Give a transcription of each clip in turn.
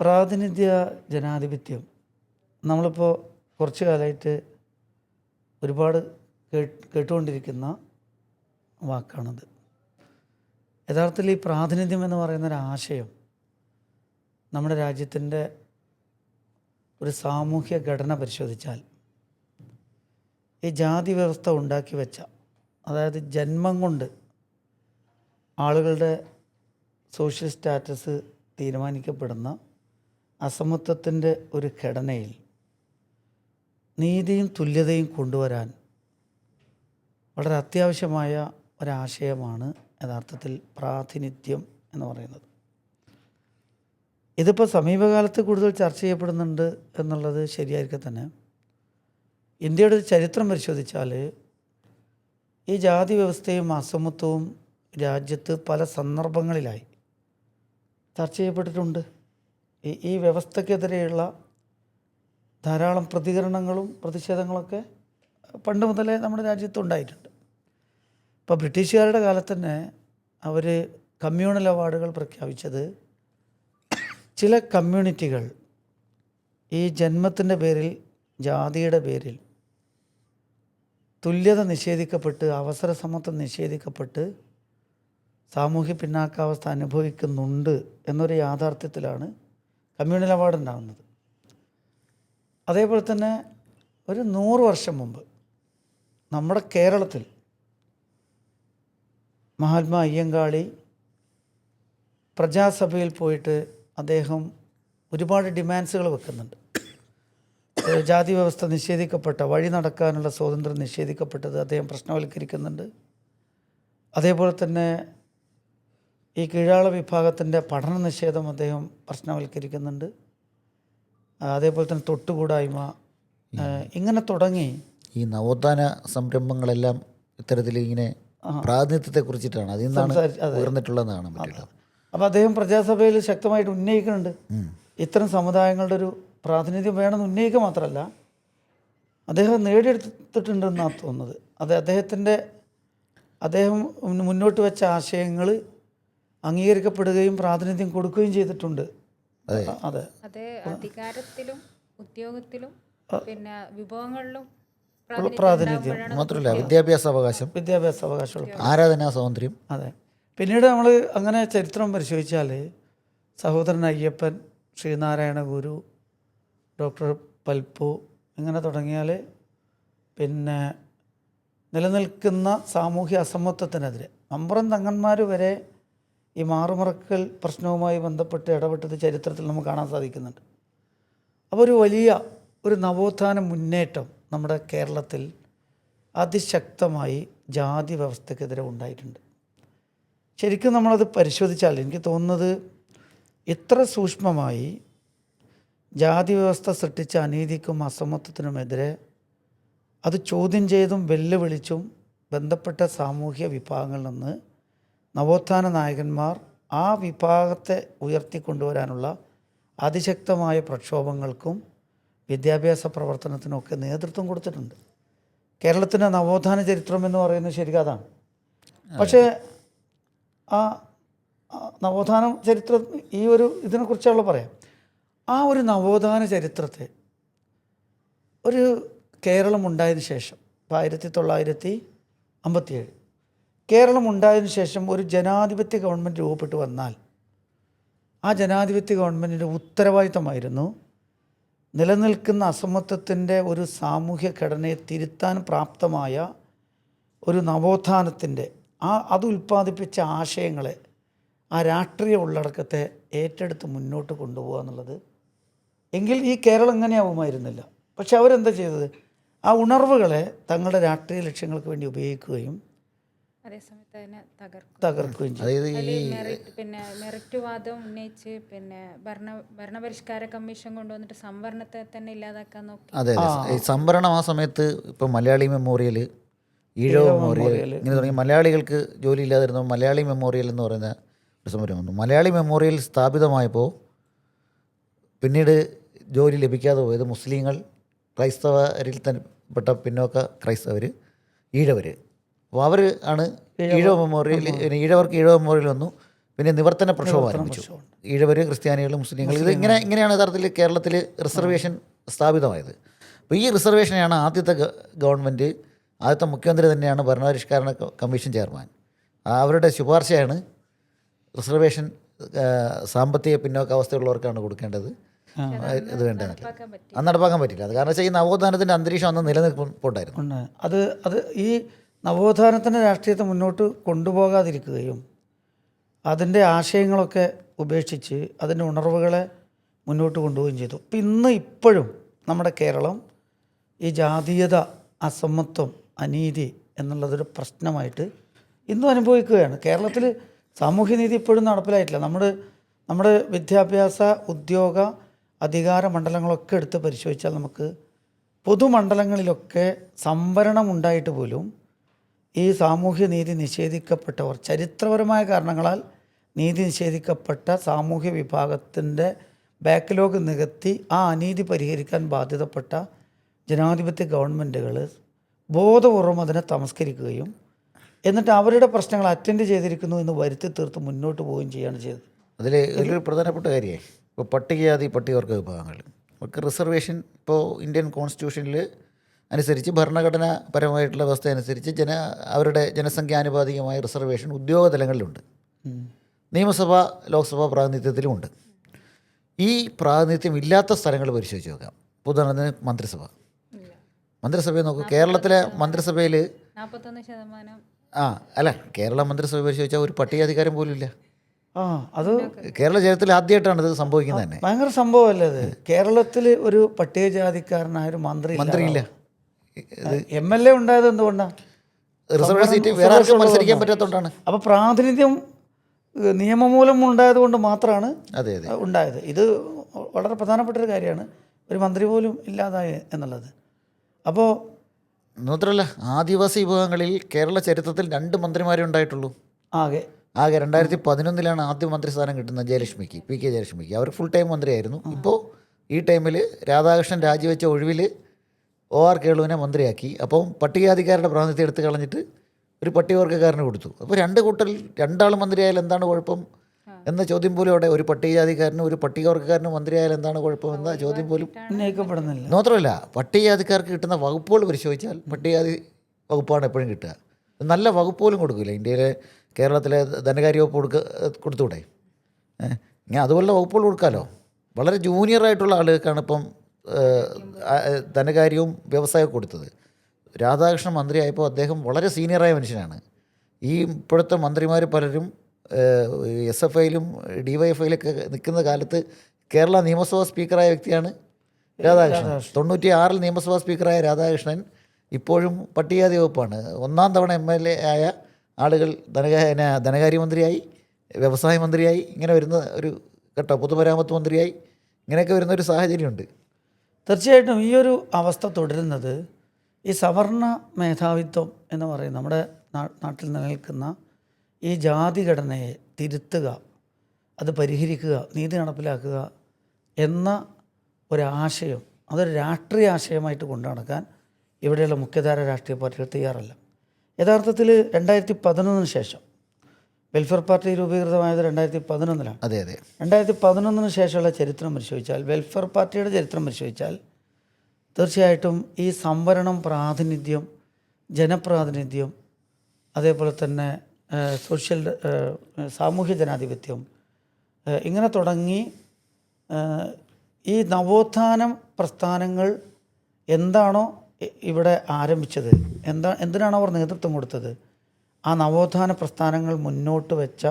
പ്രാതിനിധ്യ ജനാധിപത്യം. നമ്മളിപ്പോൾ കുറച്ച് കാലമായിട്ട് ഒരുപാട് കേട്ടുകൊണ്ടിരിക്കുന്ന വാക്കാണത്. യഥാർത്ഥത്തിൽ ഈ പ്രാതിനിധ്യം എന്ന് പറയുന്ന ഒരു ആശയം നമ്മുടെ രാജ്യത്തിന്റെ ഒരു സാമൂഹ്യ ഘടന പരിശോധിച്ചാൽ ഈ ജാതി വ്യവസ്ഥ ഉണ്ടാക്കി വെച്ച അതായത് ജന്മം കൊണ്ട് ആളുകളുടെ സോഷ്യൽ സ്റ്റാറ്റസ് തീരുമാനിക്കപ്പെടുന്ന അസമത്വത്തിന്റെ ഒരു ഘടനയിൽ നീതിയും തുല്യതയും കൊണ്ടുവരാൻ വളരെ അത്യാവശ്യമായ ഒരാശയമാണ് യഥാർത്ഥത്തിൽ പ്രാതിനിധ്യം എന്ന് പറയുന്നത്. ഇതിപ്പോൾ സമീപകാലത്ത് കൂടുതൽ ചർച്ച ചെയ്യപ്പെടുന്നുണ്ട് എന്നുള്ളത് ശരിയായിരിക്കെ തന്നെ. ഇന്ത്യയുടെ ചരിത്രം പരിശോധിച്ചാൽ ഈ ജാതി വ്യവസ്ഥയും അസമത്വവും രാജ്യത്ത് പല സന്ദർഭങ്ങളിലായി ചർച്ച ചെയ്യപ്പെട്ടിട്ടുണ്ട്. ഈ ഈ വ്യവസ്ഥക്കെതിരെയുള്ള ധാരാളം പ്രതികരണങ്ങളും പ്രതിഷേധങ്ങളൊക്കെ പണ്ട് മുതലേ നമ്മുടെ രാജ്യത്ത് ഉണ്ടായിട്ടുണ്ട് ഇപ്പോൾ ബ്രിട്ടീഷുകാരുടെ കാലത്ത് തന്നെ അവർ കമ്മ്യൂണൽ അവാർഡുകൾ പ്രഖ്യാപിച്ചത് ചില കമ്മ്യൂണിറ്റികൾ ഈ ജന്മത്തിന്റെ പേരിൽ ജാതിയുടെ പേരിൽ തുല്യത നിഷേധിക്കപ്പെട്ട് അവസര സമത്വം നിഷേധിക്കപ്പെട്ട് സാമൂഹ്യ പിന്നാക്കാവസ്ഥ അനുഭവിക്കുന്നുണ്ട് എന്നൊരു യാഥാർത്ഥ്യത്തിലാണ് കമ്മ്യൂണൽ അവാർഡ് ഉണ്ടാകുന്നത് അതേപോലെ തന്നെ ഒരു നൂറ് വർഷം മുമ്പ് നമ്മുടെ കേരളത്തിൽ മഹാത്മാ അയ്യങ്കാളി പ്രജാസഭയിൽ പോയിട്ട് അദ്ദേഹം ഒരുപാട് ഡിമാൻഡ്സുകൾ വെക്കുന്നുണ്ട്. ജാതി വ്യവസ്ഥ നിഷേധിക്കപ്പെട്ട വഴി നടക്കാനുള്ള സ്വാതന്ത്ര്യം നിഷേധിക്കപ്പെട്ടത് അദ്ദേഹം പ്രശ്നവൽക്കരിക്കുന്നുണ്ട്. അതേപോലെ തന്നെ ഈ കീഴാള വിഭാഗത്തിന്റെ പഠന നിഷേധം അദ്ദേഹം പ്രശ്നവൽക്കരിക്കുന്നുണ്ട്. അതേപോലെ തന്നെ തൊട്ടുകൂടായ്മ ഇങ്ങനെ തുടങ്ങി. ഈ നവോത്ഥാന സംരംഭങ്ങളെല്ലാം ഇത്തരത്തിൽ ഇങ്ങനെ പ്രാതിനിധ്യത്തെ കുറിച്ചിട്ടാണ്. അതിൽ നിന്നാണ് ഉയർന്നിട്ടുള്ളതാണ് അപ്പോൾ അദ്ദേഹം പ്രജാസഭയിൽ ശക്തമായിട്ട് ഉന്നയിക്കുന്നുണ്ട്. ഇത്തരം സമുദായങ്ങളുടെ ഒരു പ്രാതിനിധ്യം വേണമെന്ന് ഉന്നയിക്കുക മാത്രമല്ല അദ്ദേഹം നേടിയെടുത്തിട്ടുണ്ടെന്നാണ് തോന്നുന്നത്. അത് അദ്ദേഹത്തിന്റെ അദ്ദേഹം മുന്നോട്ട് വെച്ച ആശയങ്ങൾ അംഗീകരിക്കപ്പെടുകയും പ്രാതിനിധ്യം കൊടുക്കുകയും ചെയ്തിട്ടുണ്ട്. അതെ. അതെ. അധികാരത്തിലും ഉദ്യോഗത്തിലും പിന്നെ വിഭവങ്ങളിലും പ്രാതിനിധ്യം മാത്രമല്ല വിദ്യാഭ്യാസ അവകാശം വിദ്യാഭ്യാസ അവകാശമുള്ള ആരാധനാ സ്വാതന്ത്ര്യം? അതെ. പിന്നീട് നമ്മൾ അങ്ങനെ ചരിത്രം പരിശോധിച്ചാൽ സഹോദരൻ അയ്യപ്പൻ ശ്രീനാരായണ ഗുരു ഡോക്ടർ പൽപ്പു ഇങ്ങനെ തുടങ്ങിയാൽ പിന്നെ നിലനിൽക്കുന്ന സാമൂഹ്യ അസമത്വത്തിനെതിരെ അമ്പറം തങ്ങന്മാർ വരെ ഈ മാറുമറക്കൽ പ്രശ്നവുമായി ബന്ധപ്പെട്ട് ഇടപെട്ടത് ചരിത്രത്തിൽ നമുക്ക് കാണാൻ സാധിക്കുന്നുണ്ട്. അപ്പോൾ ഒരു വലിയ ഒരു നവോത്ഥാന മുന്നേറ്റം നമ്മുടെ കേരളത്തിൽ അതിശക്തമായി ജാതി വ്യവസ്ഥക്കെതിരെ ഉണ്ടായിട്ടുണ്ട്. ശരിക്കും നമ്മളത് പരിശോധിച്ചാൽ എനിക്ക് തോന്നുന്നത് ഇത്ര സൂക്ഷ്മമായി ജാതി വ്യവസ്ഥ സൃഷ്ടിച്ച അനീതിക്കും അസമത്വത്തിനുമെതിരെ അത് ചോദ്യം ചെയ്തും വെല്ലുവിളിച്ചും ബന്ധപ്പെട്ട സാമൂഹ്യ വിഭാഗങ്ങളിൽ നിന്ന് നവോത്ഥാന നായകന്മാർ ആ വിഭാഗത്തെ ഉയർത്തിക്കൊണ്ടുവരാനുള്ള അതിശക്തമായ പ്രക്ഷോഭങ്ങൾക്കും വിദ്യാഭ്യാസ പ്രവർത്തനത്തിനുമൊക്കെ നേതൃത്വം കൊടുത്തിട്ടുണ്ട്. കേരളത്തിന്റെ നവോത്ഥാന ചരിത്രം എന്ന് പറയുന്നത് ശരിക്കും അതാണ്. പക്ഷേ ആ നവോത്ഥാന ചരിത്രം ഈ ഒരു ഇതിനെക്കുറിച്ചുള്ള പറയാം. ആ ഒരു നവോത്ഥാന ചരിത്രത്തെ ഒരു കേരളം ഉണ്ടായതിനു ശേഷം ഇപ്പോൾ ആയിരത്തി തൊള്ളായിരത്തി അമ്പത്തിയേഴ് കേരളം ഉണ്ടായതിനു ശേഷം ഒരു ജനാധിപത്യ ഗവൺമെന്റ് രൂപപ്പെട്ട് വന്നാൽ ആ ജനാധിപത്യ ഗവൺമെന്റിന്റെ ഉത്തരവാദിത്തമായിരുന്നു നിലനിൽക്കുന്ന അസമത്വത്തിന്റെ ഒരു സാമൂഹ്യ ഘടനയെ തിരുത്താൻ പ്രാപ്തമായ ഒരു നവോത്ഥാനത്തിന്റെ ആ അത് ഉൽപ്പാദിപ്പിച്ച ആശയങ്ങളെ ആ രാഷ്ട്രീയ ഉള്ളടക്കത്തെ ഏറ്റെടുത്ത് മുന്നോട്ട് കൊണ്ടുപോകുക എന്നുള്ളത്. എങ്കിൽ ഈ കേരളം ഇങ്ങനെയാവുമായിരുന്നില്ല പക്ഷെ അവരെന്താ ചെയ്തത്? ആ ഉണർവുകളെ തങ്ങളുടെ രാഷ്ട്രീയ ലക്ഷ്യങ്ങൾക്ക് വേണ്ടി ഉപയോഗിക്കുകയും അതേസമയത്ത് അതിനെ തകർക്കും. തകർക്കുകയും അതായത് ഈ മെറിറ്റ് പിന്നെ മെറിറ്റ് വാദം ഉന്നയിച്ച് പിന്നെ ഭരണ ഭരണപരിഷ്കാര കമ്മീഷൻ കൊണ്ടുവന്നിട്ട് സംവരണത്തെ തന്നെ ഇല്ലാതാക്കാൻ നോക്കി. അതെ അതെ. സംവരണം ആ സമയത്ത് ഇപ്പോൾ മലയാളി മെമ്മോറിയൽ ഈഴവ മെമ്മോറിയൽ ഇങ്ങനെ തുടങ്ങി മലയാളികൾക്ക് ജോലി ഇല്ലാതിരുന്ന മലയാളി മെമ്മോറിയൽ എന്ന് പറയുന്ന ഒരു സമരം വന്നു. മലയാളി മെമ്മോറിയൽ സ്ഥാപിതമായപ്പോൾ പിന്നീട് ജോലി ലഭിക്കാതെ പോയത് മുസ്ലിങ്ങൾ ക്രൈസ്തവരിൽ തന്നെ പെട്ട പിന്നോക്ക ക്രൈസ്തവർ ഈഴവർ അപ്പോൾ അവർ ആണ് ഈഴവ മെമ്മോറിയൽ ഈഴവർക്ക് ഈഴവ മെമ്മോറിയൽ വന്നു. പിന്നെ നിവർത്തന പ്രക്ഷോഭം ആരംഭിച്ചു. ഈഴവർ ക്രിസ്ത്യാനികൾ മുസ്ലിങ്ങൾ ഇത് ഇങ്ങനെ ഇങ്ങനെയാണ് യഥാർത്ഥത്തിൽ കേരളത്തിൽ റിസർവേഷൻ സ്ഥാപിതമായത്. അപ്പോൾ ഈ റിസർവേഷനെയാണ് ആദ്യത്തെ ഗവൺമെന്റ് ആദ്യത്തെ മുഖ്യമന്ത്രി തന്നെയാണ് ഭരണപരിഷ്കരണ കമ്മീഷൻ ചെയർമാൻ. അവരുടെ ശുപാർശയാണ് റിസർവേഷൻ സാമ്പത്തിക പിന്നോക്ക പിന്നോക്കാവസ്ഥയുള്ളവർക്കാണ് കൊടുക്കേണ്ടത്. ഇത് പറ്റി അത് നടപ്പാക്കാൻ പറ്റില്ല. അത് കാരണം വെച്ചാൽ ഈ നവോത്ഥാനത്തിന്റെ അന്തരീക്ഷം അന്ന് നിലനിൽപ്പുണ്ടായിരുന്നു അത് അത് ഈ നവോത്ഥാനത്തിന്റെ രാഷ്ട്രീയത്തെ മുന്നോട്ട് കൊണ്ടുപോകാതിരിക്കുകയും അതിന്റെ ആശയങ്ങളൊക്കെ ഉപേക്ഷിച്ച് അതിന്റെ ഉണർവുകളെ മുന്നോട്ട് കൊണ്ടുപോവുകയും ചെയ്തു. അപ്പം ഇന്ന് ഇപ്പോഴും നമ്മുടെ കേരളം ഈ ജാതീയത അസമത്വം അനീതി എന്നുള്ളതൊരു പ്രശ്നമായിട്ട് ഇന്നും അനുഭവിക്കുകയാണ്. കേരളത്തിൽ സാമൂഹ്യനീതി ഇപ്പോഴും നടപ്പിലായിട്ടില്ല. നമ്മുടെ നമ്മുടെ വിദ്യാഭ്യാസ ഉദ്യോഗ അധികാര മണ്ഡലങ്ങളൊക്കെ എടുത്ത് പരിശോധിച്ചാൽ നമുക്ക് പൊതുമണ്ഡലങ്ങളിലൊക്കെ സംവരണം ഉണ്ടായിട്ട് പോലും ഈ സാമൂഹ്യ നീതി നിഷേധിക്കപ്പെട്ടവർ ചരിത്രപരമായ കാരണങ്ങളാൽ നീതി നിഷേധിക്കപ്പെട്ട സാമൂഹ്യ വിഭാഗത്തിന്റെ ബാക്ക്ലോഗ് നികത്തി ആ അനീതി പരിഹരിക്കാൻ ബാധ്യതപ്പെട്ട ജനാധിപത്യ ഗവൺമെന്റുകൾ ബോധപൂർവം അതിനെ തമസ്കരിക്കുകയും എന്നിട്ട് അവരുടെ പ്രശ്നങ്ങൾ അറ്റൻഡ് ചെയ്തിരിക്കുന്നു എന്ന് വരുത്തി തീർത്ത് മുന്നോട്ട് പോവുകയും ചെയ്യുകയാണ് ചെയ്തത്. അതിൽ ഒരു പ്രധാനപ്പെട്ട കാര്യമേ ഇപ്പോൾ പട്ടികജാതി പട്ടികവർഗ വിഭാഗങ്ങൾ. അവർക്ക് റിസർവേഷൻ ഇപ്പോൾ ഇന്ത്യൻ കോൺസ്റ്റിറ്റ്യൂഷനിൽ അനുസരിച്ച് ഭരണഘടനാപരമായിട്ടുള്ള വ്യവസ്ഥ അനുസരിച്ച് ജന അവരുടെ ജനസംഖ്യാനുപാതികമായ റിസർവേഷൻ ഉദ്യോഗ തലങ്ങളിലുണ്ട് നിയമസഭ ലോക്സഭാ പ്രാതിനിധ്യത്തിലുമുണ്ട്. ഈ പ്രാതിനിധ്യം ഇല്ലാത്ത സ്ഥലങ്ങൾ പരിശോധിച്ച് നോക്കാം. ഉദാഹരണത്തിന് മന്ത്രിസഭ. മന്ത്രിസഭയെ നോക്കൂ. കേരളത്തിലെ മന്ത്രിസഭയിൽ ആ അല്ല കേരള മന്ത്രിസഭ പരിശോധിച്ചാൽ ഒരു പട്ടികാധികാരം പോലും ഇല്ല ആ അത് കേരള ചരിത്രത്തിൽ ആദ്യമായിട്ടാണ് ഇത് സംഭവിക്കുന്നത് തന്നെ. ഭയങ്കര സംഭവമല്ലേ അത്? കേരളത്തിൽ ഒരു പട്ടികജാതിക്കാരനായ ഒരു മന്ത്രി മന്ത്രിയില്ല. എം എൽ എ ഉണ്ടായത് എന്തുകൊണ്ടാണ് സീറ്റ് വേറെ ആർക്കും മത്സരിക്കാൻ പറ്റാത്തതുകൊണ്ടാണ്. അപ്പോൾ പ്രാതിനിധ്യം നിയമമൂലം ഉണ്ടായത് കൊണ്ട് മാത്രമാണ് അതെ അതെ. ഉണ്ടായത്. ഇത് വളരെ പ്രധാനപ്പെട്ട ഒരു കാര്യമാണ്. ഒരു മന്ത്രി പോലും ഇല്ലാതായി എന്നുള്ളത്. അപ്പോൾ മാത്രമല്ല ആദിവാസി വിഭാഗങ്ങളിൽ കേരള ചരിത്രത്തിൽ രണ്ട് മന്ത്രിമാരെ ഉണ്ടായിട്ടുള്ളൂ. ആകെ. ആകെ രണ്ടായിരത്തി പതിനൊന്നിലാണ് ആദ്യ മന്ത്രിസ്ഥാനം കിട്ടുന്നത് ജയലക്ഷ്മിക്ക് പി കെ ജയലക്ഷ്മിക്ക്. അവർ ഫുൾ ടൈം മന്ത്രിയായിരുന്നു. ഇപ്പോൾ ഈ ടൈമിൽ രാധാകൃഷ്ണൻ രാജിവെച്ച ഒഴിവിൽ ഒ ആർ കേളുവിനെ മന്ത്രിയാക്കി. അപ്പം പട്ടികജാതിക്കാരുടെ പ്രാതിനിധ്യം എടുത്ത് കളഞ്ഞിട്ട് ഒരു പട്ടികവർഗക്കാരന് കൊടുത്തു. അപ്പോൾ രണ്ട് കൂട്ടൽ രണ്ടാൾ മന്ത്രിയായാൽ എന്താണ് കുഴപ്പം? എന്ന ചോദ്യം പോലും അവിടെ ഒരു പട്ടികജാതിക്കാരനും ഒരു പട്ടികവർഗക്കാരനും മന്ത്രിയായാൽ എന്താണ് കുഴപ്പം എന്ന ചോദ്യം പോലും ഉന്നയിക്കപ്പെടുന്നില്ല. മാത്രമല്ല പട്ടികജാതിക്കാർക്ക് കിട്ടുന്ന വകുപ്പുകൾ പരിശോധിച്ചാൽ പട്ടികജാതി വകുപ്പാണ് എപ്പോഴും കിട്ടുക. നല്ല വകുപ്പ് പോലും കൊടുക്കില്ല. ഇന്ത്യയിലെ കേരളത്തിലെ ധനകാര്യ വകുപ്പ് കൊടുക്ക കൊടുത്തൂടെ ഞാൻ അതുപോലെ വകുപ്പുകൾ കൊടുക്കാമല്ലോ വളരെ ജൂനിയറായിട്ടുള്ള ആളുകൾക്കാണ് ഇപ്പം ധനകാര്യവും വ്യവസായവും കൊടുത്തത്. രാധാകൃഷ്ണൻ മന്ത്രിയായപ്പോൾ അദ്ദേഹം വളരെ സീനിയറായ മനുഷ്യനാണ്. ഈ ഇപ്പോഴത്തെ മന്ത്രിമാർ പലരും എസ് എഫ് ഐയിലും ഡി വൈ എഫ് ഐയിലൊക്കെ നിൽക്കുന്ന കാലത്ത് കേരള നിയമസഭാ സ്പീക്കറായ വ്യക്തിയാണ് രാധാകൃഷ്ണൻ. തൊണ്ണൂറ്റി ആറിൽ നിയമസഭാ സ്പീക്കറായ രാധാകൃഷ്ണൻ ഇപ്പോഴും പട്ടികജാതി വകുപ്പാണ്. ഒന്നാം തവണ എം എൽ എ ആയ ആളുകൾ ധനകാര്യ ധനകാര്യമന്ത്രിയായി വ്യവസായ മന്ത്രിയായി ഇങ്ങനെ വരുന്ന ഒരു കേട്ടോ പൊതുമരാമത്ത് മന്ത്രിയായി ഇങ്ങനെയൊക്കെ വരുന്ന ഒരു സാഹചര്യമുണ്ട്. തീർച്ചയായിട്ടും ഈ ഒരു അവസ്ഥ തുടരുന്നത് ഈ സവർണ മേധാവിത്വം എന്ന് പറയും. നമ്മുടെ നാട്ടിൽ നിലനിൽക്കുന്ന ഈ ജാതിഘടനയെ തിരുത്തുക അത് പരിഹരിക്കുക നീതി നടപ്പിലാക്കുക എന്ന ഒരാശയം അതൊരു രാഷ്ട്രീയ ആശയമായിട്ട് കൊണ്ടു നടക്കാൻ ഇവിടെയുള്ള മുഖ്യധാര രാഷ്ട്രീയ പാർട്ടികൾ തയ്യാറല്ല. യഥാർത്ഥത്തിൽ രണ്ടായിരത്തി പതിനൊന്നിന് ശേഷം വെൽഫെയർ പാർട്ടി രൂപീകൃതമായത് രണ്ടായിരത്തി പതിനൊന്നിലാണ്. അതെ അതെ. രണ്ടായിരത്തി പതിനൊന്നിന് ശേഷമുള്ള ചരിത്രം പരിശോധിച്ചാൽ വെൽഫെയർ പാർട്ടിയുടെ ചരിത്രം പരിശോധിച്ചാൽ തീർച്ചയായിട്ടും ഈ സംവരണം പ്രാതിനിധ്യം ജനപ്രാതിനിധ്യം അതേപോലെ തന്നെ സോഷ്യൽ സാമൂഹ്യ ജനാധിപത്യം ഇങ്ങനെ തുടങ്ങി ഈ നവോത്ഥാനം പ്രസ്ഥാനങ്ങൾ എന്താണോ ഇവിടെ ആരംഭിച്ചത്? എന്താ എന്തിനാണോ അവർ നേതൃത്വം കൊടുത്തത്? ആ നവോത്ഥാന പ്രസ്ഥാനങ്ങൾ മുന്നോട്ട് വെച്ച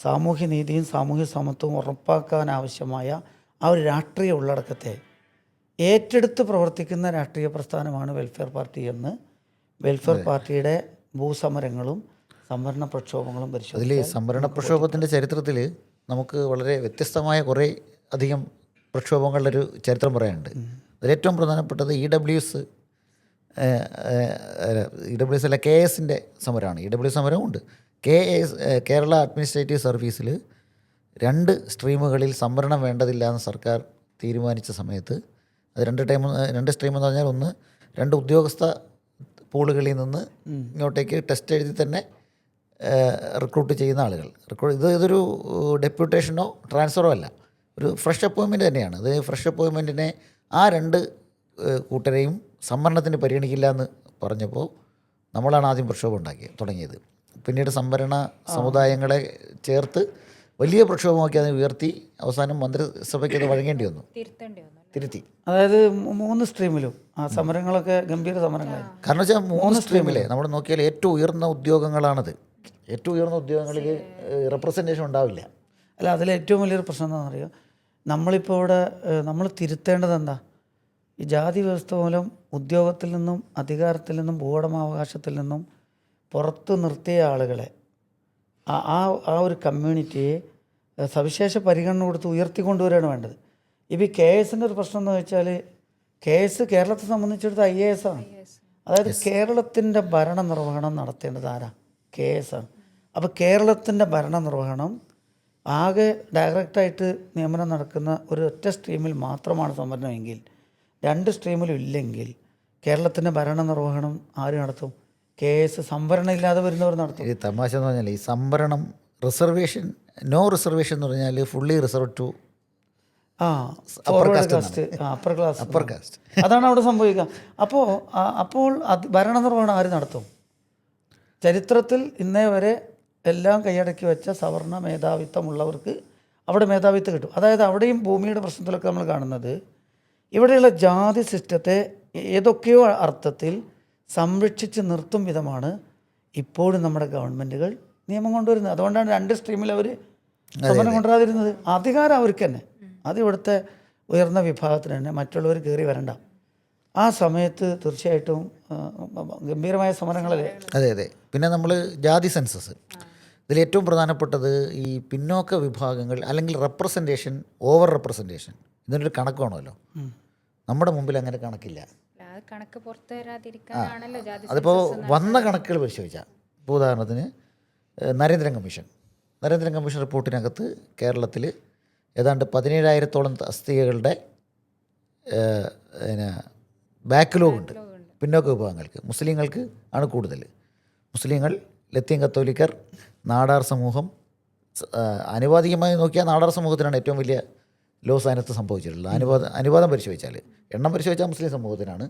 സാമൂഹ്യ നീതിയും സാമൂഹ്യ സമത്വവും ഉറപ്പാക്കാനാവശ്യമായ ആ ഒരു രാഷ്ട്രീയ ഉള്ളടക്കത്തെ ഏറ്റെടുത്ത് പ്രവർത്തിക്കുന്ന രാഷ്ട്രീയ പ്രസ്ഥാനമാണ് വെൽഫെയർ പാർട്ടി എന്ന് വെൽഫെയർ പാർട്ടിയുടെ ഭൂസമരങ്ങളും സംവരണ പ്രക്ഷോഭങ്ങളും അതിൽ പരിശോധിച്ചാൽ സംവരണ പ്രക്ഷോഭത്തിന്റെ ചരിത്രത്തിൽ നമുക്ക് വളരെ വ്യത്യസ്തമായ കുറേ അധികം പ്രക്ഷോഭങ്ങളുടെ ഒരു ചരിത്രം പറയാനുണ്ട്. അതിലേറ്റവും പ്രധാനപ്പെട്ടത് E W S E W S അല്ല കെ എസിന്റെ സമരമാണ്. ഇ ഡബ്ല്യു സമരവും ഉണ്ട്. കെ എസ് കേരള അഡ്മിനിസ്ട്രേറ്റീവ് സർവീസിൽ രണ്ട് സ്ട്രീമുകളിൽ സംവരണം വേണ്ടതില്ല എന്ന് സർക്കാർ തീരുമാനിച്ച സമയത്ത് അത് രണ്ട് ടൈം രണ്ട് സ്ട്രീം എന്ന് പറഞ്ഞാൽ ഒന്ന് രണ്ട് ഉദ്യോഗസ്ഥ പൂളുകളിൽ നിന്ന് ഇങ്ങോട്ടേക്ക് ടെസ്റ്റ് എഴുതി തന്നെ റിക്രൂട്ട് ചെയ്യുന്ന ആളുകൾ. റിക്രൂട്ട് ഇത് ഇതൊരു ഡെപ്യൂട്ടേഷനോ ട്രാൻസ്ഫറോ അല്ല. ഒരു ഫ്രഷ് അപ്പോയിൻമെന്റ് തന്നെയാണ്. അത് ഫ്രഷ് അപ്പോയിൻമെന്റിനെ ആ രണ്ട് കൂട്ടരെയും സംവരണത്തിന് പരിഗണിക്കില്ല എന്ന് പറഞ്ഞപ്പോൾ നമ്മളാണ് ആദ്യം പ്രക്ഷോഭം ഉണ്ടാക്കിയത് തുടങ്ങിയത്. പിന്നീട് സംവരണ സമുദായങ്ങളെ ചേർത്ത് വലിയ പ്രക്ഷോഭമാക്കി അതിനെ ഉയർത്തി അവസാനം മന്ത്രിസഭയ്ക്ക് അത് വഴങ്ങേണ്ടി വന്നു. തിരുത്തി. അതായത് മൂന്ന് സ്ട്രീമിലും ആ സമരങ്ങളൊക്കെ ഗംഭീര സമരങ്ങളായിരുന്നു കാരണം വെച്ചാൽ മൂന്ന് സ്ട്രീമിലെ നമ്മൾ നോക്കിയാൽ ഏറ്റവും ഉയർന്ന ഉദ്യോഗങ്ങളാണത്. ഏറ്റവും ഉയർന്ന ഉദ്യോഗങ്ങളിൽ റെപ്രസെന്റേഷൻ ഉണ്ടാവില്ല. അല്ല അതിൽ ഏറ്റവും വലിയൊരു പ്രശ്നം എന്താണെന്ന് അറിയോ നമ്മളിപ്പോൾ ഇവിടെ നമ്മൾ തിരുത്തേണ്ടത് എന്താ? ഈ ജാതി വ്യവസ്ഥ മൂലം ഉദ്യോഗത്തിൽ നിന്നും അധികാരത്തിൽ നിന്നും ഭൂവുടമാവകാശത്തിൽ നിന്നും പുറത്തു നിർത്തിയ ആളുകളെ ആ ആ ഒരു കമ്മ്യൂണിറ്റിയെ സവിശേഷ പരിഗണന കൊടുത്ത് ഉയർത്തിക്കൊണ്ടുവരികയാണ് വേണ്ടത്. ഇപ്പോൾ ഈ കെ എസിന്റെ ഒരു പ്രശ്നം എന്ന് വെച്ചാൽ കെ എസ് കേരളത്തെ സംബന്ധിച്ചിടത്ത് ഐ എ എസ് ആണ്. അതായത് കേരളത്തിന്റെ ഭരണ നിർവഹണം നടത്തേണ്ടത് ആരാ? കെ എസ് ആണ്. അപ്പോൾ കേരളത്തിന്റെ ഭരണ നിർവഹണം ആകെ ഡയറക്റ്റായിട്ട് നിയമനം നടക്കുന്ന ഒരു ഒറ്റ സ്ട്രീമിൽ മാത്രമാണ് സംവരണമെങ്കിൽ രണ്ട് സ്ട്രീമിലും ഇല്ലെങ്കിൽ കേരളത്തിന്റെ ഭരണ നിർവഹണം ആര് നടത്തും? കേസ് സംവരണം ഇല്ലാതെ വരുന്നവർ നടത്തും. ഈ തമാശ എന്ന് പറഞ്ഞാൽ ഈ സംവരണം റിസർവേഷൻ നോ റിസർവേഷൻ എന്ന് പറഞ്ഞാൽ ഫുള്ളി റിസർവ് ടു ആ upper caste upper class upper caste അതാണ് അവിടെ സംഭവിക്കുക. അപ്പോൾ അപ്പോൾ അത് ഭരണനിർവഹണം ആര് നടത്തും? ചരിത്രത്തിൽ ഇന്നേ വരെ എല്ലാം കൈയടക്കി വെച്ച സവർണ മേധാവിത്വമുള്ളവർക്ക് അവിടെ മേധാവിത്വം കിട്ടും. അതായത് അവിടെയും ഭൂമിയുടെ പ്രശ്നത്തിലൊക്കെ നമ്മൾ കാണുന്നത് ഇവിടെയുള്ള ജാതി സിസ്റ്റത്തെ ഏതൊക്കെയോ അർത്ഥത്തിൽ സംരക്ഷിച്ച് നിർത്തും വിധമാണ് ഇപ്പോഴും നമ്മുടെ ഗവൺമെന്റുകൾ നിയമം കൊണ്ടുവരുന്നത്. അതുകൊണ്ടാണ് രണ്ട് സ്ട്രീമിൽ അവർ സമരം കൊണ്ടുവരാതിരുന്നത്. അധികാരം അവർക്ക് തന്നെ. അത് ഇവിടുത്തെ ഉയർന്ന വിഭാഗത്തിന് തന്നെ. മറ്റുള്ളവർ കയറി വരണ്ട. ആ സമയത്ത് തീർച്ചയായിട്ടും ഗംഭീരമായ സമരങ്ങളല്ലേ? അതെ അതെ. പിന്നെ നമ്മൾ ജാതി സെൻസസ്. ഇതിൽ ഏറ്റവും പ്രധാനപ്പെട്ടത് ഈ പിന്നോക്ക വിഭാഗങ്ങൾ അല്ലെങ്കിൽ റെപ്രസെന്റേഷൻ ഓവർ റെപ്രസെന്റേഷൻ. ഇതിനൊരു കണക്ക് വേണമല്ലോ. നമ്മുടെ മുമ്പിൽ അങ്ങനെ കണക്കില്ല. കണക്ക് പുറത്തു വരാതിരിക്കാനാണല്ലോ ജാതി അതിപ്പോൾ വന്ന കണക്കുകൾ പരിശോധിച്ചാൽ ഇപ്പോൾ ഉദാഹരണത്തിന് നരേന്ദ്രൻ കമ്മീഷൻ. നരേന്ദ്രൻ കമ്മീഷൻ റിപ്പോർട്ടിനകത്ത് കേരളത്തിൽ ഏതാണ്ട് പതിനേഴായിരത്തോളം തസ്തികകളുടെ പിന്നെ ബാക്ക്ലോഗ് ഉണ്ട് പിന്നോക്ക വിഭാഗങ്ങൾക്ക്. മുസ്ലിങ്ങൾക്ക് ആണ് കൂടുതൽ മുസ്ലിങ്ങൾ ലത്തീൻ കത്തോലിക്കർ നാടാർ സമൂഹം അനുവാദികമായി ആനുപാതികമായി നോക്കിയാൽ നാടാർ സമൂഹത്തിനാണ് ഏറ്റവും വലിയ ലോസ് അതിനകത്ത് സംഭവിച്ചിട്ടുള്ളത് അനുപാതം അനുപാതം പരിശോധിച്ചാൽ എണ്ണം പരിശോധിച്ചാൽ മുസ്ലിം സമൂഹത്തിനാണ്.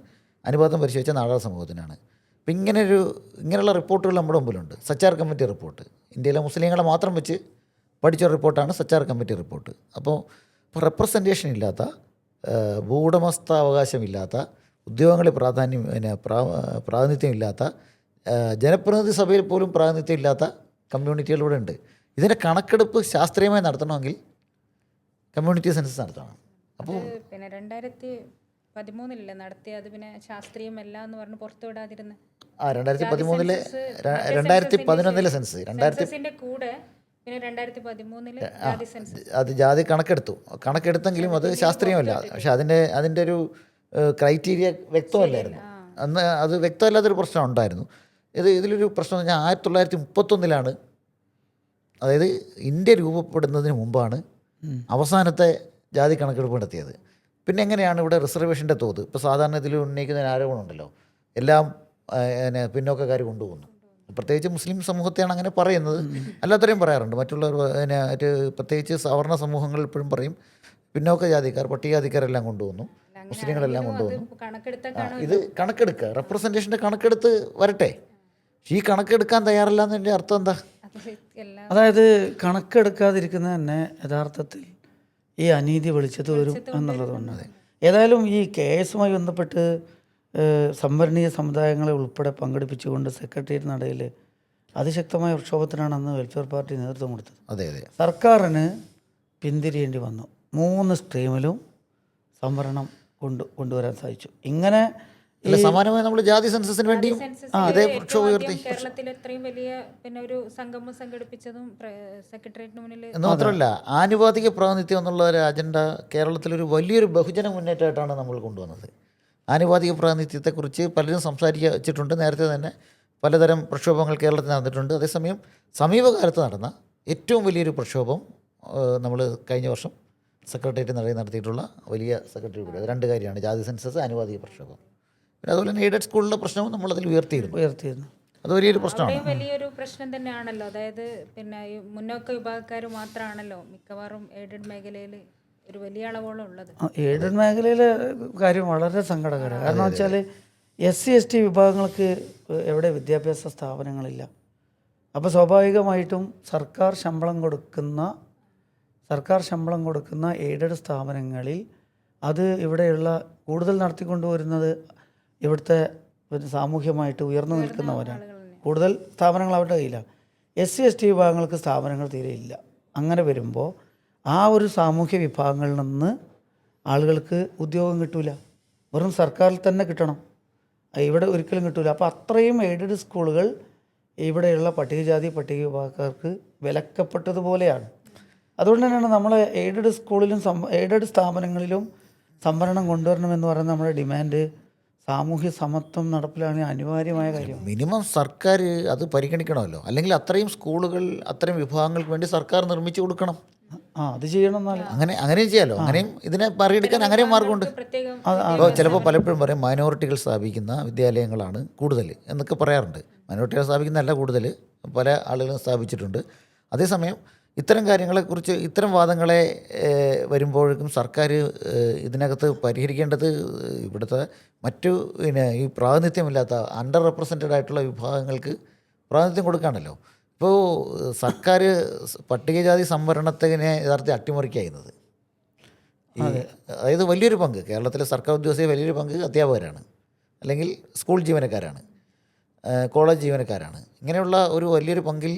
അനുപാതം പരിശോധിച്ചാൽ നാടാർ സമൂഹത്തിനാണ്. അപ്പം ഇങ്ങനൊരു ഇങ്ങനെയുള്ള റിപ്പോർട്ടുകൾ നമ്മുടെ മുമ്പിലുണ്ട്. Sachar committee report. ഇന്ത്യയിലെ മുസ്ലിങ്ങളെ മാത്രം വെച്ച് പഠിച്ച റിപ്പോർട്ടാണ് സച്ചാർ കമ്മിറ്റി റിപ്പോർട്ട്. അപ്പോൾ റെപ്രസെന്റേഷൻ ഇല്ലാത്ത ഭൂവുടമസ്ഥാവകാശമില്ലാത്ത ഉദ്യോഗങ്ങളിൽ പ്രാധാന്യം പിന്നെ പ്രാ പ്രാതിനിധ്യമില്ലാത്ത ജനപ്രതിനിധി സഭയിൽ പോലും പ്രാതിനിധ്യം ഇല്ലാത്ത കമ്മ്യൂണിറ്റികളിവിടെ ഉണ്ട്. ഇതിന്റെ കണക്കെടുപ്പ് ശാസ്ത്രീയമായി നടത്തണമെങ്കിൽ കമ്മ്യൂണിറ്റി സെൻസസ് നടത്തണം. അപ്പോൾ അത് പിന്നെ രണ്ടായിരത്തി പതിമൂന്നിലല്ലേ നടത്തിയത് പിന്നെ ശാസ്ത്രീയമല്ല എന്ന് പറഞ്ഞ് പുറത്തു വിടാതിരുന്ന. ആ രണ്ടായിരത്തി പതിമൂന്നിലെ രണ്ടായിരത്തി പതിനൊന്നിലെ സെൻസസ് രണ്ടായിരത്തി കൂടെ പിന്നെ രണ്ടായിരത്തി പതിമൂന്നിൽ അത് ജാതി കണക്കെടുത്തു. കണക്കെടുത്തെങ്കിലും അത് ശാസ്ത്രീയമല്ല. പക്ഷെ അതിന്റെ അതിന്റെ ഒരു ക്രൈറ്റീരിയ വ്യക്തമല്ലായിരുന്നു. അന്ന് അത് വ്യക്തമല്ലാത്തൊരു പ്രശ്നം ഉണ്ടായിരുന്നു. ഇത് ഇതിലൊരു പ്രശ്നം എന്ന് പറഞ്ഞാൽ ആയിരത്തി തൊള്ളായിരത്തി മുപ്പത്തൊന്നിലാണ്. അതായത് ഇന്ത്യ രൂപപ്പെടുന്നതിന് മുമ്പാണ് അവസാനത്തെ ജാതി കണക്കെടുപ്പ് നടത്തിയത് പിന്നെ എങ്ങനെയാണ് ഇവിടെ റിസർവേഷന്റെ തോത്? ഇപ്പോൾ സാധാരണ ഇതിൽ ഉന്നയിക്കുന്ന ആരോപണമുണ്ടല്ലോ. എല്ലാം പിന്നോക്കക്കാർ കൊണ്ടുപോകുന്നു. പ്രത്യേകിച്ച് മുസ്ലിം സമൂഹത്തെയാണ് അങ്ങനെ പറയുന്നത്. അല്ലാത്തവരെയും പറയാറുണ്ട്. മറ്റുള്ളവർ പിന്നെ മറ്റ് പ്രത്യേകിച്ച് സവർണ സമൂഹങ്ങൾ ഇപ്പോഴും പറയും പിന്നോക്ക ജാതിക്കാർ പട്ടികജാതിക്കാരെല്ലാം കൊണ്ടുപോകുന്നു. മുസ്ലിങ്ങളെല്ലാം കൊണ്ടുപോകുന്നു. കണക്കെടുത്താൽ ഇത് കണക്കെടുക്കുക റെപ്രസെന്റേഷന്റെ കണക്കെടുത്ത് വരട്ടെ. ഈ കണക്കെടുക്കാൻ തയ്യാറല്ല എന്നതിന്റെ അർത്ഥം എന്താ? അതായത് കണക്കെടുക്കാതിരിക്കുന്ന തന്നെ യഥാർത്ഥത്തിൽ ഈ അനീതി വെളിച്ചത്ത് വരും എന്നുള്ളതുകൊണ്ട് ഏതായാലും ഈ കേസുമായി ബന്ധപ്പെട്ട് സംവരണീയ സമുദായങ്ങളെ ഉൾപ്പെടെ പങ്കെടുപ്പിച്ചുകൊണ്ട് സെക്രട്ടേറിയറ്റ് നടയിൽ അതിശക്തമായ പ്രക്ഷോഭത്തിനാണ് അന്ന് വെൽഫെയർ പാർട്ടി നേതൃത്വം കൊടുത്തത്. അതെ അതെ. സർക്കാരിന് പിന്തിരിയേണ്ടി വന്നു. മൂന്ന് സ്ട്രീമിലും സംവരണം കൊണ്ട് കൊണ്ടുവരാൻ സാധിച്ചു. ഇങ്ങനെ അല്ല സമാനമായി നമ്മൾ ജാതി സെൻസസിന് വേണ്ടിയും അതേ പ്രക്ഷോഭം ഉയർത്തി. കേരളത്തിൽ ഇത്രയും വലിയ പിന്നെ ഒരു സംഗമം സംഘടിപ്പിച്ചതും സെക്രട്ടേറിയറ്റിന് മുന്നിൽ എന്ന് മാത്രമല്ല ആനുപാതിക പ്രാതിനിധ്യം എന്നുള്ള ഒരു അജണ്ട കേരളത്തിലൊരു വലിയൊരു ബഹുജന മുന്നേറ്റമായിട്ടാണ് നമ്മൾ കൊണ്ടുവന്നത്. ആനുപാതിക പ്രാതിനിധ്യത്തെക്കുറിച്ച് പലരും സംസാരിച്ചിട്ടുണ്ട്. നേരത്തെ തന്നെ പലതരം പ്രക്ഷോഭങ്ങൾ കേരളത്തിൽ നടന്നിട്ടുണ്ട്. അതേസമയം സമീപകാലത്ത് നടന്ന ഏറ്റവും വലിയൊരു പ്രക്ഷോഭം നമ്മൾ കഴിഞ്ഞ വർഷം സെക്രട്ടേറിയറ്റ് നിറയെ നടത്തിയിട്ടുള്ള വലിയ സെക്രട്ടറി കൂടി. അത് രണ്ട് കാര്യമാണ്. ജാതി സെൻസസ് ആനുപാതിക പ്രക്ഷോഭം. പിന്നെ അതുപോലെ തന്നെ എയ്ഡഡ് സ്കൂളിലെ പ്രശ്നവും നമ്മൾ അതിൽ ഉയർത്തിയിരുന്നു. ഉയർത്തിയിരുന്നു. അത് വലിയൊരു പ്രശ്നമാണ്. വലിയൊരു പ്രശ്നം തന്നെയാണല്ലോ. അതായത് പിന്നെ ഈ മുന്നോക്ക വിഭാഗക്കാർ മാത്രമാണല്ലോ മിക്കവാറും എയ്ഡഡ് മേഖലയിൽ ഒരു വലിയ അളവോളം ഉള്ളത്. എയ്ഡഡ് മേഖലയിലെ കാര്യം വളരെ സങ്കടകരമാണ് കാരണം വെച്ചാൽ എസ് സി എസ് ടി വിഭാഗങ്ങൾക്ക് എവിടെ വിദ്യാഭ്യാസ സ്ഥാപനങ്ങളില്ല. അപ്പോൾ സ്വാഭാവികമായിട്ടും സർക്കാർ ശമ്പളം കൊടുക്കുന്ന സർക്കാർ ശമ്പളം കൊടുക്കുന്ന എയ്ഡഡ് സ്ഥാപനങ്ങളിൽ അത് ഇവിടെയുള്ള കൂടുതൽ നടത്തിക്കൊണ്ടുവരുന്നത് ഇവിടുത്തെ പിന്നെ സാമൂഹ്യമായിട്ട് ഉയർന്നു നിൽക്കുന്നവരാണ്. കൂടുതൽ സ്ഥാപനങ്ങൾ അവരുടെ കയ്യിലാണ്. എസ് സി എസ് ടി വിഭാഗങ്ങൾക്ക് സ്ഥാപനങ്ങൾ തീരെ ഇല്ല. അങ്ങനെ വരുമ്പോൾ ആ ഒരു സാമൂഹ്യ വിഭാഗങ്ങളിൽ നിന്ന് ആളുകൾക്ക് ഉദ്യോഗം കിട്ടൂല. വെറും സർക്കാരിൽ തന്നെ കിട്ടണം. ഇവിടെ ഒരിക്കലും കിട്ടൂല. അപ്പോൾ അത്രയും എയ്ഡഡ് സ്കൂളുകൾ ഇവിടെയുള്ള പട്ടികജാതി പട്ടിക വിഭാഗക്കാർക്ക് വിലക്കപ്പെട്ടതുപോലെയാണ്. അതുകൊണ്ട് തന്നെയാണ് നമ്മൾ എയ്ഡഡ് സ്കൂളിലും സം എയ്ഡഡ് സ്ഥാപനങ്ങളിലും സംവരണം കൊണ്ടുവരണമെന്ന് പറയുന്ന നമ്മുടെ ഡിമാൻഡ് സാമൂഹ്യ സമത്വം നടപ്പിലാണ് അനിവാര്യമായ കാര്യം. മിനിമം സർക്കാർ അത് പരിഗണിക്കണമല്ലോ. അല്ലെങ്കിൽ അത്രയും സ്കൂളുകൾ അത്രയും വിഭാഗങ്ങൾക്ക് വേണ്ടി സർക്കാർ നിർമ്മിച്ചു കൊടുക്കണം. ആ അത് ചെയ്യണം എന്നാലും അങ്ങനെ അങ്ങനെയും ചെയ്യാമല്ലോ അങ്ങനെയും ഇതിനെ മറികടക്കാൻ അങ്ങനെയും മാർഗമുണ്ട്. പ്രത്യേകം അപ്പോൾ ചിലപ്പോൾ പലപ്പോഴും പറയും മൈനോറിറ്റികൾ സ്ഥാപിക്കുന്ന വിദ്യാലയങ്ങളാണ് കൂടുതൽ എന്നൊക്കെ പറയാറുണ്ട്. മൈനോറിറ്റികൾ സ്ഥാപിക്കുന്നതല്ല കൂടുതൽ പല ആളുകളും സ്ഥാപിച്ചിട്ടുണ്ട്. അതേസമയം ഇത്തരം കാര്യങ്ങളെക്കുറിച്ച് ഇത്തരം വാദങ്ങളെ വരുമ്പോഴേക്കും സർക്കാർ ഇതിനകത്ത് പരിഹരിക്കേണ്ടത് ഇവിടുത്തെ മറ്റു പിന്നെ ഈ പ്രാതിനിധ്യമില്ലാത്ത അണ്ടർ റെപ്രസെന്റഡ് ആയിട്ടുള്ള വിഭാഗങ്ങൾക്ക് പ്രാതിനിധ്യം കൊടുക്കുകയാണല്ലോ ഇപ്പോൾ സർക്കാർ പട്ടികജാതി സംവരണത്തിനെ യഥാർത്ഥത്തിൽ അട്ടിമറിക്കായിരുന്നത് അതായത് വലിയൊരു പങ്ക് കേരളത്തിലെ സർക്കാർ ഉദ്യോഗസ്ഥരെ വലിയൊരു പങ്ക് അധ്യാപകരാണ്. അല്ലെങ്കിൽ സ്കൂൾ ജീവനക്കാരാണ്. കോളേജ് ജീവനക്കാരാണ്. ഇങ്ങനെയുള്ള ഒരു വലിയൊരു പങ്കിൽ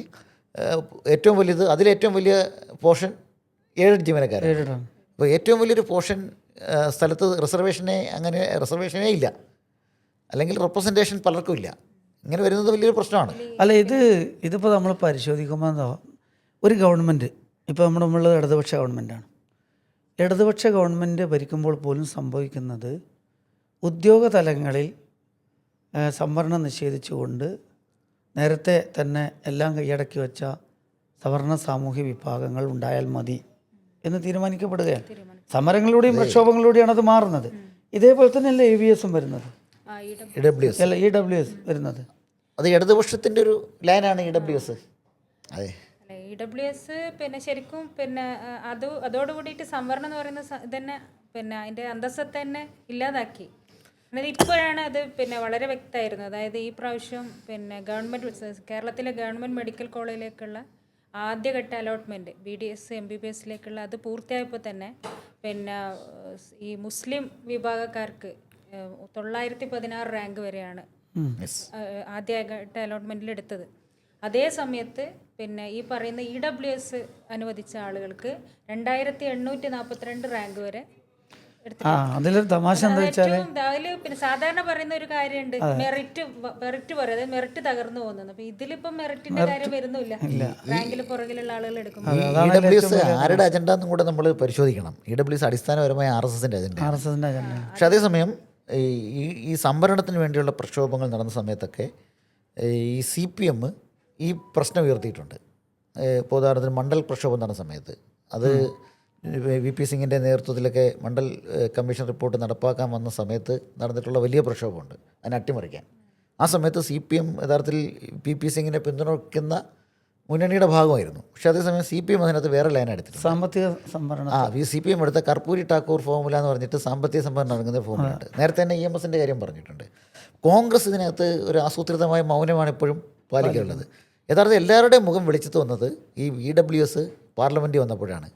ഏറ്റവും വലിയത് അതിലേറ്റവും വലിയ പോർഷൻ ഏഴ് ജീവനക്കാർ അപ്പോൾ ഏറ്റവും വലിയൊരു പോർഷൻ സ്ഥലത്ത് റിസർവേഷനെ അങ്ങനെ റിസർവേഷനേ ഇല്ല. അല്ലെങ്കിൽ റെപ്രസെന്റേഷൻ പലർക്കും ഇല്ല. ഇങ്ങനെ വരുന്നത് വലിയൊരു പ്രശ്നമാണ്. അല്ല ഇത് ഇതിപ്പോൾ നമ്മൾ പരിശോധിക്കുമ്പോൾ ഒരു ഗവൺമെന്റ് ഇപ്പോൾ നമ്മുടെ നമ്മൾ ഇടതുപക്ഷ ഗവൺമെന്റാണ് ഇടതുപക്ഷ ഗവൺമെന്റ് ഭരിക്കുമ്പോൾ പോലും സംഭവിക്കുന്നത് ഉദ്യോഗ തലങ്ങളിൽ സംവരണം നിഷേധിച്ചുകൊണ്ട് നേരത്തെ തന്നെ എല്ലാം കൈയടക്കി വെച്ച സവർണ സാമൂഹ്യ വിഭാഗങ്ങൾ ഉണ്ടായാൽ മതി എന്ന് തീരുമാനിക്കപ്പെടുകയാണ്. സമരങ്ങളിലൂടെയും പ്രക്ഷോഭങ്ങളിലൂടെയാണ് അത്. മാറുന്നത്. ഇതേപോലെ തന്നെയല്ലേ എ വി എസും വരുന്നത്? ഡബ്ല്യു എസ് അല്ല ഇ ഡബ്ല്യു എസ് വരുന്നത്. അത് ഇടതുപക്ഷത്തിന്റെ ഒരു ലൈനാണ് ഇ ഡബ്ല്യു എസ് അതെ. അല്ല ഇ ഡബ്ല്യു എസ് പിന്നെ ശരിക്കും പിന്നെ അത് അതോട് കൂടിയിട്ട് സംവരണം എന്ന് പറയുന്ന തന്നെ ഇതന്നെ പിന്നെ അതിന്റെ അന്തസ്സത്തെ തന്നെ ഇല്ലാതാക്കി. എന്നാൽ ഇപ്പോഴാണ് അത് പിന്നെ വളരെ വ്യക്തമായിരുന്നു അതായത് ഈ പ്രാവശ്യം പിന്നെ ഗവൺമെന്റ് കേരളത്തിലെ ഗവൺമെന്റ് മെഡിക്കൽ കോളേജിലേക്കുള്ള ആദ്യഘട്ട allotment B D S M B B എസിലേക്കുള്ള അത് പൂർത്തിയായപ്പോൾ തന്നെ പിന്നെ ഈ മുസ്ലിം വിഭാഗക്കാർക്ക് തൊള്ളായിരത്തി പതിനാറ് റാങ്ക് വരെയാണ് ആദ്യഘട്ട അലോട്ട്മെന്റിൽ എടുത്തത്. അതേ സമയത്ത് പിന്നെ ഈ പറയുന്ന ഇ ഡബ്ല്യു എസ് അനുവദിച്ച ആളുകൾക്ക് രണ്ടായിരത്തി എണ്ണൂറ്റി നാൽപ്പത്തിരണ്ട് റാങ്ക് വരെ ആ അതിലൊരു തമാശ എന്താ വെച്ചാൽ അതിൽ പിന്നെ സാധാരണ പറയുന്ന ഒരു കാര്യമുണ്ട്. മെറിറ്റ് മെറിറ്റ് പറയും അതായത് മെറിറ്റ് തകർന്നു പോകുന്നു അപ്പൊ ഇതിലിപ്പം മെറിറ്റിന്റെ കാര്യം വരുന്നില്ല. റാങ്കിൽ പുറകിലുള്ള ആളുകൾ എടുക്കും ഇ ഡബ്ല്യു എസ് ആരുടെ അജണ്ട എന്നും കൂടെ നമ്മൾ പരിശോധിക്കണം. ഇ ഡബ്ല്യു എസ് അടിസ്ഥാനപരമായ ആർ എസ് എസിന്റെ അജണ്ട ആർ എസ് എസിന്റെ അജണ്ട പക്ഷെ അതേസമയം ഈ ഈ- സംവരണത്തിന് വേണ്ടിയുള്ള പ്രക്ഷോഭങ്ങൾ നടന്ന സമയത്തൊക്കെ ഈ സി പി എം ഈ പ്രശ്നം ഉയർത്തിയിട്ടുണ്ട്. ഇപ്പോൾ ഉദാഹരണത്തിന് മണ്ഡൽ പ്രക്ഷോഭം നടന്ന സമയത്ത്. അത് വി പി സിംഗിന്റെ നേതൃത്വത്തിലൊക്കെ മണ്ഡൽ കമ്മീഷൻ റിപ്പോർട്ട് നടപ്പാക്കാൻ വന്ന സമയത്ത് നടന്നിട്ടുള്ള വലിയ പ്രക്ഷോഭമുണ്ട്. അതിനെ അട്ടിമറിക്കാൻ. ആ സമയത്ത് സി പി എം യഥാർത്ഥത്തിൽ പി പി സിംഗിനെ പിന്തുണയ്ക്കുന്ന മുന്നണിയുടെ ഭാഗമായിരുന്നു. പക്ഷെ അതേസമയം സി പി എം അതിനകത്ത് വേറെ ലൈൻ എടുത്തിട്ടുണ്ട്. സാമ്പത്തിക സംഭരണം ആ വി സി പി എം എടുത്ത കർപ്പൂരി ടാക്കൂർ ഫോമുല എന്ന് പറഞ്ഞിട്ട് സാമ്പത്തിക സംഭരണം ഇറങ്ങുന്ന ഫോമുലുണ്ട് നേരത്തെ തന്നെ ഇ എം എസിന്റെ കാര്യം പറഞ്ഞിട്ടുണ്ട്. കോൺഗ്രസ് ഇതിനകത്ത് ഒരു ആസൂത്രിതമായ മൗനമാണ് ഇപ്പോഴും പാലിക്കാനുള്ളത്. യഥാർത്ഥത്തിൽ എല്ലാവരുടെയും മുഖം വെളിച്ചത്ത് വന്നത് ഈ വി ഡബ്ല്യു എസ് പാർലമെന്റിൽ വന്നപ്പോഴാണ്.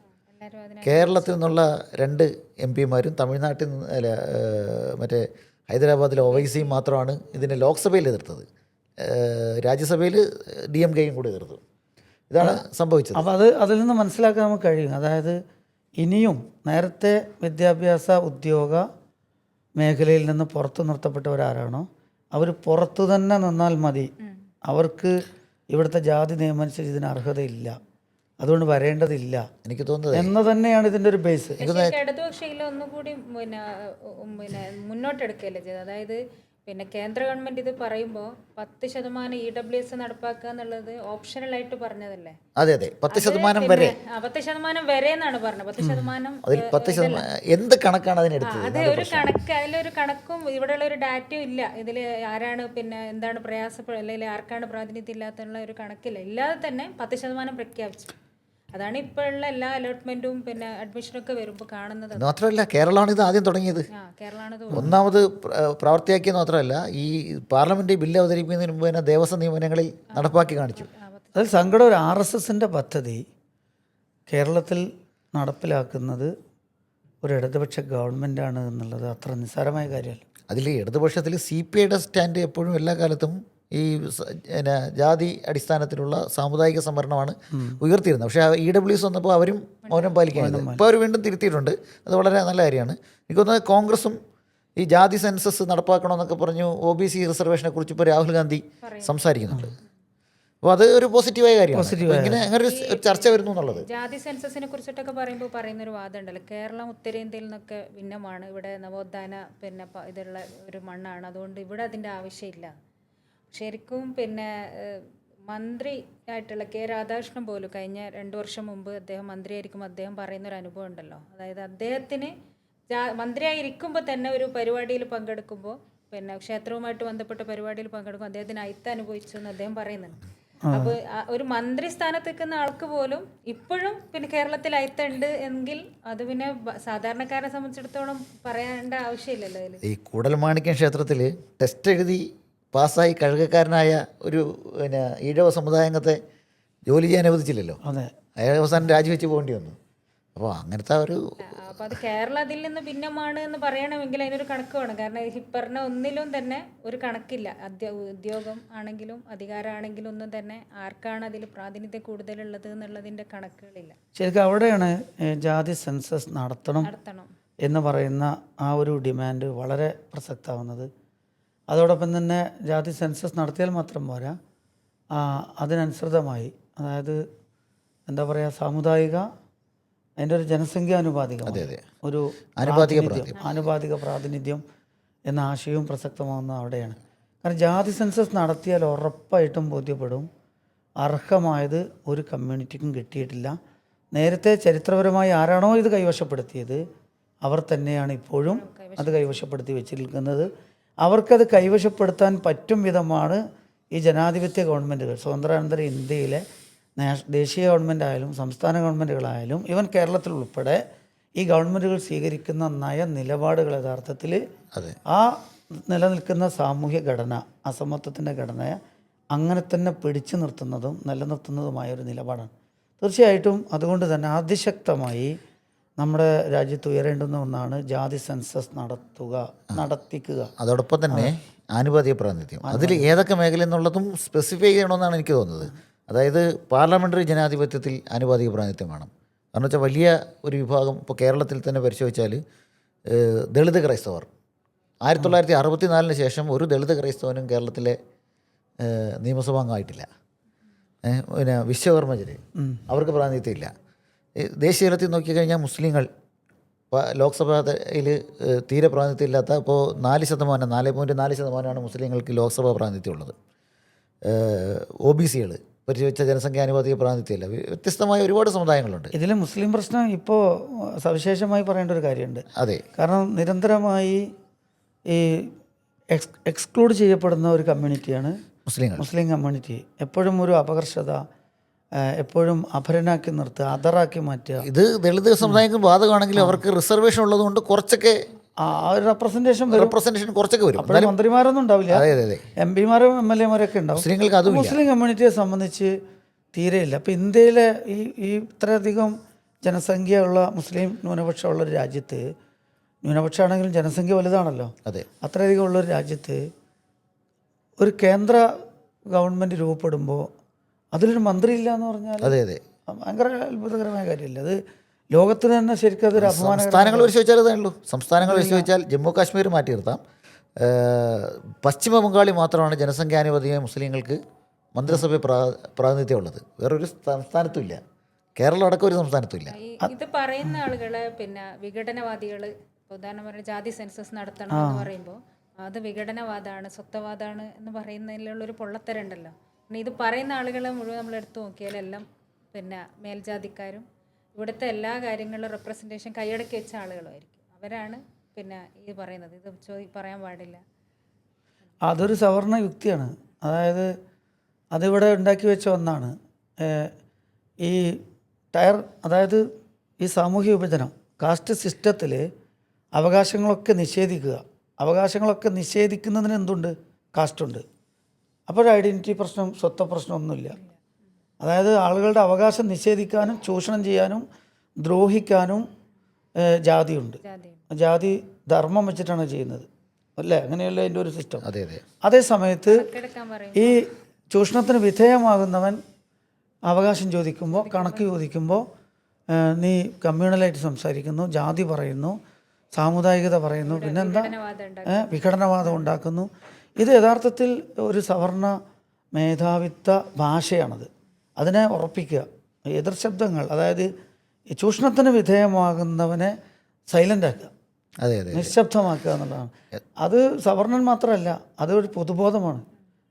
കേരളത്തിൽ നിന്നുള്ള രണ്ട് എം പിമാരും തമിഴ്നാട്ടിൽ നിന്ന് അല്ല മറ്റേ ഹൈദരാബാദിലെ ഒവൈസിയും മാത്രമാണ് ഇതിനെ ലോക്സഭയിൽ എതിർത്തത്. രാജ്യസഭയിൽ ഡി എം കെയും കൂടി എതിർത്തു. ഇതാണ് സംഭവിച്ചത്. അപ്പോൾ അത് അതിൽ നിന്ന് മനസ്സിലാക്കാൻ നമുക്ക് കഴിയും. അതായത് ഇനിയും നേരത്തെ വിദ്യാഭ്യാസ ഉദ്യോഗ മേഖലയിൽ നിന്ന് പുറത്തു നിർത്തപ്പെട്ടവരാരാണോ അവർ പുറത്തു തന്നെ നിന്നാൽ മതി. അവർക്ക് ഇവിടുത്തെ ജാതി നിയമം അനുസരിച്ച് ഇതിന് അർഹതയില്ല. അതുകൊണ്ട് വരേണ്ടതില്ല എനിക്ക് തോന്നുന്നത്. എന്ന് തന്നെയാണ് ഇതിന്റെ ഒരു ബേസ് ഇടതുപക്ഷൂടി ഇടതുപക്ഷയിൽ ഒന്നുകൂടി പിന്നെ പിന്നെ മുന്നോട്ടെടുക്കുകയല്ലേ ചെയ്തത്? അതായത് പിന്നെ കേന്ദ്ര ഗവൺമെന്റ് ഇത് പറയുമ്പോൾ പത്ത് ശതമാനം ഇ ഡബ്ല്യു എസ് നടപ്പാക്കുക എന്നുള്ളത് ഓപ്ഷണൽ ആയിട്ട് പറഞ്ഞതല്ലേ? അതെ അതെ. പത്ത് ശതമാനം വരെ. പത്ത് ശതമാനം വരെ എന്നാണ് പറഞ്ഞത്? പത്ത് ശതമാനം അതിൽ പത്ത് ശതമാനം എന്ത് കണക്കാണ് അതിനെടുത്തത് അതെ ഒരു കണക്ക് അതിലൊരു കണക്കും ഇവിടെയുള്ള ഒരു ഡാറ്റയും ഇല്ല. ഇതിൽ ആരാണ് പിന്നെ എന്താണ് പ്രയാസപ്പെടുക അല്ലെങ്കിൽ ആർക്കാണ് പ്രാതിനിധ്യം ഇല്ലാത്തുള്ള ഒരു കണക്കില്ല. ഇല്ലാതെ തന്നെ പത്ത് ശതമാനം പ്രഖ്യാപിച്ചു. അതാണ് ഇപ്പോഴുള്ള എല്ലാ അലോട്ട്മെന്റും പിന്നെ അഡ്മിഷനൊക്കെ വരുമ്പോൾ കാണുന്നത്. മാത്രമല്ല കേരളമാണ് ഇത് ആദ്യം തുടങ്ങിയത്. ഒന്നാമത് പ്രവർത്തിയാക്കിയത് മാത്രമല്ല ഈ പാർലമെന്റ് ബില്ല് അവതരിപ്പിക്കുന്നതിന് മുമ്പ് തന്നെ ദേവസ്വം നിയമനങ്ങളിൽ നടപ്പാക്കി കാണിച്ചു. അതിൽ സങ്കടം ഒരു ആർ എസ് എസിന്റെ പദ്ധതി കേരളത്തിൽ നടപ്പിലാക്കുന്നത് ഒരു ഇടതുപക്ഷ ഗവൺമെന്റാണ് എന്നുള്ളത് അത്ര നിസ്സാരമായ കാര്യമല്ല. അതിൽ ഇടതുപക്ഷത്തിൽ സി പി ഐയുടെ സ്റ്റാൻഡ് എപ്പോഴും എല്ലാ കാലത്തും ഈ പിന്നെ ജാതി അടിസ്ഥാനത്തിലുള്ള സാമുദായിക സംവരണമാണ് ഉയർത്തിയിരുന്നത്. പക്ഷേ ഇ ഡബ്ല്യു എസ് വന്നപ്പോൾ അവരും മൗനം പാലിക്കാനില്ല ഇപ്പോൾ അവർ വീണ്ടും തിരുത്തിയിട്ടുണ്ട്. അത് വളരെ നല്ല കാര്യമാണ്. എനിക്ക് തോന്നുന്നത് കോൺഗ്രസും ഈ ജാതി സെൻസസ് നടപ്പാക്കണമെന്നൊക്കെ പറഞ്ഞു ഒ ബി സി റിസർവേഷനെ കുറിച്ച് ഇപ്പോൾ രാഹുൽ ഗാന്ധി സംസാരിക്കുന്നുണ്ട്. അപ്പോൾ അത് ഒരു പോസിറ്റീവായ കാര്യമാണ്. ഇങ്ങനെ അങ്ങനെ ഒരു ചർച്ച വരുന്നു എന്നുള്ളത്. ജാതി സെൻസസിനെ കുറിച്ചിട്ടൊക്കെ പറയുമ്പോൾ പറയുന്ന ഒരു വാദം ഉണ്ടല്ലോ കേരളം ഉത്തരേന്ത്യയിൽ നിന്നൊക്കെ ഭിന്നമാണ്. ഇവിടെ നവോത്ഥാന പിന്നെ ഇതുള്ള ഒരു മണ്ണാണ്. അതുകൊണ്ട് ഇവിടെ അതിന്റെ ആവശ്യമില്ല. ശരിക്കും പിന്നെ മന്ത്രി ആയിട്ടുള്ള കെ രാധാകൃഷ്ണൻ പോലും കഴിഞ്ഞ രണ്ട് വർഷം മുമ്പ് അദ്ദേഹം മന്ത്രിയായിരിക്കുമ്പോൾ അദ്ദേഹം പറയുന്ന ഒരു അനുഭവം ഉണ്ടല്ലോ. അതായത് അദ്ദേഹത്തിന് മന്ത്രിയായിരിക്കുമ്പോൾ തന്നെ ഒരു പരിപാടിയിൽ പങ്കെടുക്കുമ്പോൾ പിന്നെ ക്ഷേത്രവുമായിട്ട് ബന്ധപ്പെട്ട പരിപാടിയിൽ പങ്കെടുക്കുമ്പോൾ അദ്ദേഹത്തിന് അയിത്ത അനുഭവിച്ചു എന്ന് അദ്ദേഹം പറയുന്നുണ്ട്. അപ്പോൾ ഒരു മന്ത്രി സ്ഥാനത്ത് നിൽക്കുന്ന ആൾക്ക് പോലും ഇപ്പോഴും പിന്നെ കേരളത്തിൽ അയിത്തുണ്ട് എങ്കിൽ അത് പിന്നെ സാധാരണക്കാരനെ സാധാരണക്കാരെ സംബന്ധിച്ചിടത്തോളം പറയേണ്ട ആവശ്യമില്ലല്ലോ ഈ കൂടൽമാണിക്യം ക്ഷേത്രത്തിൽ ടെസ്റ്റ് എഴുതി പാസ്സായി കഴുകക്കാരനായ ഒരു പിന്നെ ഈഴവ സമുദായാംഗത്തെ ജോലി ചെയ്യാൻ അനുവദിച്ചില്ലല്ലോ. അതെ. അയാൾ അവസാനം രാജിവെച്ച് പോകേണ്ടി വന്നു. അപ്പോൾ അങ്ങനത്തെ ഒരു അപ്പോൾ അത് കേരള അതിൽ നിന്ന് ഭിന്നമാണ് എന്ന് പറയണമെങ്കിൽ അതിനൊരു കണക്ക് വേണം. കാരണം ഈ പറഞ്ഞ ഒന്നിലും തന്നെ ഒരു കണക്കില്ല. ഉദ്യോഗം ആണെങ്കിലും അധികാരമാണെങ്കിലും ഒന്നും തന്നെ ആർക്കാണ് അതിൽ പ്രാതിനിധ്യം കൂടുതലുള്ളത് എന്നുള്ളതിന്റെ കണക്കുകളില്ല. ശരിക്കും അവിടെയാണ് ജാതി സെൻസസ് നടത്തണം നടത്തണം. എന്ന് പറയുന്ന ആ ഒരു ഡിമാൻഡ് വളരെ പ്രസക്തമാവുന്നത്. അതോടൊപ്പം തന്നെ ജാതി സെൻസസ് നടത്തിയാൽ മാത്രം പോരാ. ആ, അതിനനുസൃതമായി. അതായത് എന്താ പറയുക സാമുദായിക അതിന്റെ ഒരു ജനസംഖ്യാനുപാതികം ഒരു ആനുപാതിക പ്രാതിനിധ്യം, ആനുപാതിക പ്രാതിനിധ്യം എന്ന ആശയവും പ്രസക്തമാകുന്ന അവിടെയാണ്. കാരണം ജാതി സെൻസസ് നടത്തിയാൽ ഉറപ്പായിട്ടും ബോധ്യപ്പെടും. അർഹമായത് ഒരു കമ്മ്യൂണിറ്റിക്കും കിട്ടിയിട്ടില്ല. നേരത്തെ ചരിത്രപരമായി ആരാണോ ഇത് കൈവശപ്പെടുത്തിയത് അവർ തന്നെയാണ് ഇപ്പോഴും അത് കൈവശപ്പെടുത്തി വെച്ചിരിക്കുന്നത്. അവർക്കത് കൈവശപ്പെടുത്താൻ പറ്റും വിധമാണ് ഈ ജനാധിപത്യ ഗവൺമെന്റുകൾ. സ്വതന്ത്രാനന്തര ഇന്ത്യയിലെ ദേശീയ ഗവൺമെന്റ് ആയാലും സംസ്ഥാന ഗവൺമെന്റുകളായാലും ഇവൻ കേരളത്തിൽ ഉൾപ്പെടെ ഈ ഗവൺമെന്റുകൾ സ്വീകരിക്കുന്ന നയ നിലപാടുകൾ യഥാർത്ഥത്തിൽ ആ നിലനിൽക്കുന്ന സാമൂഹ്യ ഘടന അസമത്വത്തിന്റെ ഘടനയെ അങ്ങനെ തന്നെ പിടിച്ചു നിർത്തുന്നതും നിലനിർത്തുന്നതുമായ ഒരു നിലപാടാണ്. തീർച്ചയായിട്ടും അതുകൊണ്ട് തന്നെ അതിശക്തമായി നമ്മുടെ രാജ്യത്ത് ഉയരേണ്ടുന്ന ഒന്നാണ് ജാതി സെൻസസ് നടത്തുക നടത്തിക്കുക. അതോടൊപ്പം തന്നെ ആനുപാതിക പ്രാതിനിധ്യം. അതിൽ ഏതൊക്കെ മേഖല എന്നുള്ളതും സ്പെസിഫൈ ചെയ്യണമെന്നാണ് എനിക്ക് തോന്നുന്നത്. അതായത് പാർലമെന്ററി ജനാധിപത്യത്തിൽ ആനുപാതിക പ്രാതിനിധ്യം വേണം. കാരണം വെച്ചാൽ വലിയ ഒരു വിഭാഗം ഇപ്പോൾ കേരളത്തിൽ തന്നെ പരിശോധിച്ചാൽ ദളിത് ക്രൈസ്തവർ. ആയിരത്തി തൊള്ളായിരത്തി അറുപത്തി നാലിന് ശേഷം ഒരു ദളിത് ക്രൈസ്തവനും കേരളത്തിലെ നിയമസഭാംഗമായിട്ടില്ല. പിന്നെ വിശ്വകർമ്മജര്. അവർക്ക് പ്രാതിനിധ്യമില്ല. ഈ ദേശീയ തലത്തിൽ നോക്കിക്കഴിഞ്ഞാൽ മുസ്ലിങ്ങൾ ലോക്സഭയിൽ തീരെ പ്രാതിനിധ്യം ഇല്ലാത്ത ഇപ്പോൾ നാല് ശതമാനം നാല് പോയിന്റ് നാല് ശതമാനമാണ് മുസ്ലിങ്ങൾക്ക് ലോക്സഭാ പ്രാതിനിധ്യം ഉള്ളത് ഒ ബി സികൾ പരിശോധിച്ച ജനസംഖ്യാനുപാതിക പ്രാതിനിധ്യമില്ല. വ്യ- വ്യത്യസ്തമായ ഒരുപാട് സമുദായങ്ങളുണ്ട്. ഇതിൽ മുസ്ലിം പ്രശ്നം ഇപ്പോൾ സവിശേഷമായി പറയേണ്ട ഒരു കാര്യമുണ്ട്. അതെ. കാരണം നിരന്തരമായി ഈ എക്സ് എക്സ്ക്ലൂഡ് ചെയ്യപ്പെടുന്ന ഒരു കമ്മ്യൂണിറ്റിയാണ് മുസ്ലിം മുസ്ലിം കമ്മ്യൂണിറ്റി. എപ്പോഴും ഒരു അപകർഷത എപ്പോഴും അഭരനാക്കി നിർത്തുക അതറാക്കി മാറ്റുക. ഇത് ദളിത് സമുദായങ്ങൾക്ക് ബാധകമാണെങ്കിലും അവർക്ക് റിസർവേഷൻ ഉള്ളതുകൊണ്ട് കുറച്ചൊക്കെ ആ ഒരു റെപ്രസെന്റേഷൻ വരും. റെപ്രസെന്റേഷൻ കുറച്ചൊക്കെ വരും. അപ്പോൾ മന്ത്രിമാരൊന്നും ഉണ്ടാവില്ല. അതെ അതെ എം പിമാരും എം എൽ എമാരൊക്കെ ഉണ്ടാവും. മുസ്ലിങ്ങൾക്ക് അതും മുസ്ലിം കമ്മ്യൂണിറ്റിയെ സംബന്ധിച്ച് തീരെയില്ല. അപ്പോൾ ഇന്ത്യയിലെ ഈ ഈ ഇത്രയധികം ജനസംഖ്യയുള്ള മുസ്ലിം ന്യൂനപക്ഷമുള്ള ഒരു രാജ്യത്ത് ന്യൂനപക്ഷമാണെങ്കിലും ജനസംഖ്യ വലുതാണല്ലോ. അതെ. അത്രയധികം ഉള്ളൊരു രാജ്യത്ത് ഒരു കേന്ദ്ര ഗവൺമെന്റ് രൂപപ്പെടുമ്പോൾ അതിലൊരു മന്ത്രി ഇല്ല എന്ന് പറഞ്ഞാൽ അതെ അതെ. ഭയങ്കര അത്ഭുതകരമായ കാര്യമല്ല? അത് ലോകത്തിന് തന്നെ ശരിക്കും അതൊരു അപമാനം സംസ്ഥാനങ്ങൾ പരിശോധിച്ചാൽ അതേ ഉള്ളൂ സംസ്ഥാനങ്ങൾ പരിശോധിച്ചാൽ ജമ്മു കാശ്മീർ മാറ്റി നിർത്താം. പശ്ചിമ ബംഗാളി മാത്രമാണ് ജനസംഖ്യാനുപതിയായ മുസ്ലിങ്ങൾക്ക് മന്ത്രിസഭ പ്രാ പ്രാതിനിധ്യം ഉള്ളത് വേറൊരു സംസ്ഥാനത്തും ഇല്ല കേരളം അടക്കം ഒരു സംസ്ഥാനത്തും ഇല്ല ഇത് പറയുന്ന ആളുകളെ പിന്നെ വിഘടനവാദികൾ ഇപ്പൊ ഉദാഹരണം പറഞ്ഞ ജാതി സെൻസസ് നടത്തണം എന്ന് പറയുമ്പോൾ അത് വിഘടനവാദമാണ് സ്വത്തവാദമാണ് എന്ന് പറയുന്നതിലുള്ളൊരു പൊള്ളത്തരുണ്ടല്ലോ. പിന്നെ ഇത് പറയുന്ന ആളുകളെ മുഴുവൻ നമ്മൾ എടുത്തു നോക്കിയാൽ എല്ലാം പിന്നെ മേൽജാതിക്കാരും ഇവിടുത്തെ എല്ലാ കാര്യങ്ങളിലും റെപ്രസെന്റേഷൻ കൈയടക്കി വെച്ച ആളുകളുമായിരിക്കും. അവരാണ് പിന്നെ ഇത് പറയുന്നത്. ഇത് ചോദി പറയാൻ പാടില്ല. അതൊരു സവർണ യുക്തിയാണ്. അതായത് അതിവിടെ ഉണ്ടാക്കി വെച്ച ഒന്നാണ്. ഈ ടയർ അതായത് ഈ സാമൂഹ്യ വിഭജനം കാസ്റ്റ് സിസ്റ്റത്തിൽ അവകാശങ്ങളൊക്കെ നിഷേധിക്കുക. അവകാശങ്ങളൊക്കെ നിഷേധിക്കുന്നതിന് എന്തുണ്ട്? കാസ്റ്റുണ്ട്. അപ്പോൾ ഒരു ഐഡന്റിറ്റി പ്രശ്നം സ്വത്വ പ്രശ്നമൊന്നുമില്ല. അതായത് ആളുകളുടെ അവകാശം നിഷേധിക്കാനും ചൂഷണം ചെയ്യാനും ദ്രോഹിക്കാനും ജാതിയുണ്ട്. ജാതി ജാതി ധർമ്മം വെച്ചിട്ടാണ് ചെയ്യുന്നത്. അല്ലേ? അങ്ങനെയല്ല അതിന്റെ ഒരു സിസ്റ്റം? അതെ അതെ. അതേ സമയത്ത് ഈ ചൂഷണത്തിന് വിധേയമാകുന്നവൻ അവകാശം ചോദിക്കുമ്പോൾ കണക്ക് ചോദിക്കുമ്പോൾ നീ കമ്മ്യൂണലായിട്ട് സംസാരിക്കുന്നു ജാതി പറയുന്നു സാമുദായികത പറയുന്നു പിന്നെന്താ? വിഘടനവാദം ഉണ്ടാക്കുന്നു. ഇത് യഥാർത്ഥത്തിൽ ഒരു സവർണ മേധാവിത്വ ഭാഷയാണത്. അതിനെ ഉറപ്പിക്കുക. എതിർ ശബ്ദങ്ങൾ അതായത് ചൂഷണത്തിന് വിധേയമാകുന്നവനെ സൈലന്റ് ആക്കുക. അതെ അതെ നിശബ്ദമാക്കുക എന്നുള്ളതാണ്. അത് സവർണൻ മാത്രമല്ല അതൊരു പൊതുബോധമാണ്.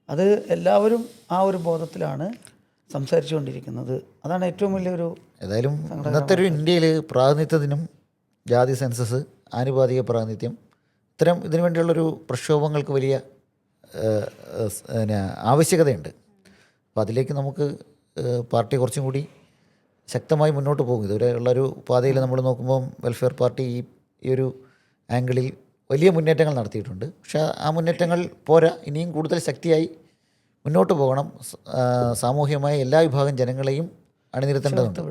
അത് എല്ലാവരും ആ ഒരു ബോധത്തിലാണ് സംസാരിച്ചുകൊണ്ടിരിക്കുന്നത്. അതാണ് ഏറ്റവും വലിയൊരു ഏതായാലും ഇന്നത്തെ ഒരു ഇന്ത്യയിൽ പ്രാതിനിധ്യത്തിനും ജാതി സെൻസസ് ആനുപാതിക പ്രാതിനിധ്യം ഇത്തരം ഇതിനു വേണ്ടിയുള്ളൊരു പ്രക്ഷോഭങ്ങൾക്ക് വലിയ പിന്നെ ആവശ്യകതയുണ്ട്. അപ്പോൾ അതിലേക്ക് നമുക്ക് പാർട്ടി കുറച്ചും കൂടി ശക്തമായി മുന്നോട്ട് പോകും. ഇതുവരെ ഉള്ളൊരു പാതയിൽ നമ്മൾ നോക്കുമ്പം വെൽഫെയർ പാർട്ടി ഈ ഈ ഒരു ആംഗിളിൽ വലിയ മുന്നേറ്റങ്ങൾ നടത്തിയിട്ടുണ്ട്. പക്ഷേ ആ മുന്നേറ്റങ്ങൾ പോരാ. ഇനിയും കൂടുതൽ ശക്തിയായി മുന്നോട്ട് പോകണം. സാമൂഹികമായ എല്ലാ വിഭാഗം ജനങ്ങളെയും അണിനിരത്തേണ്ടതുണ്ട്.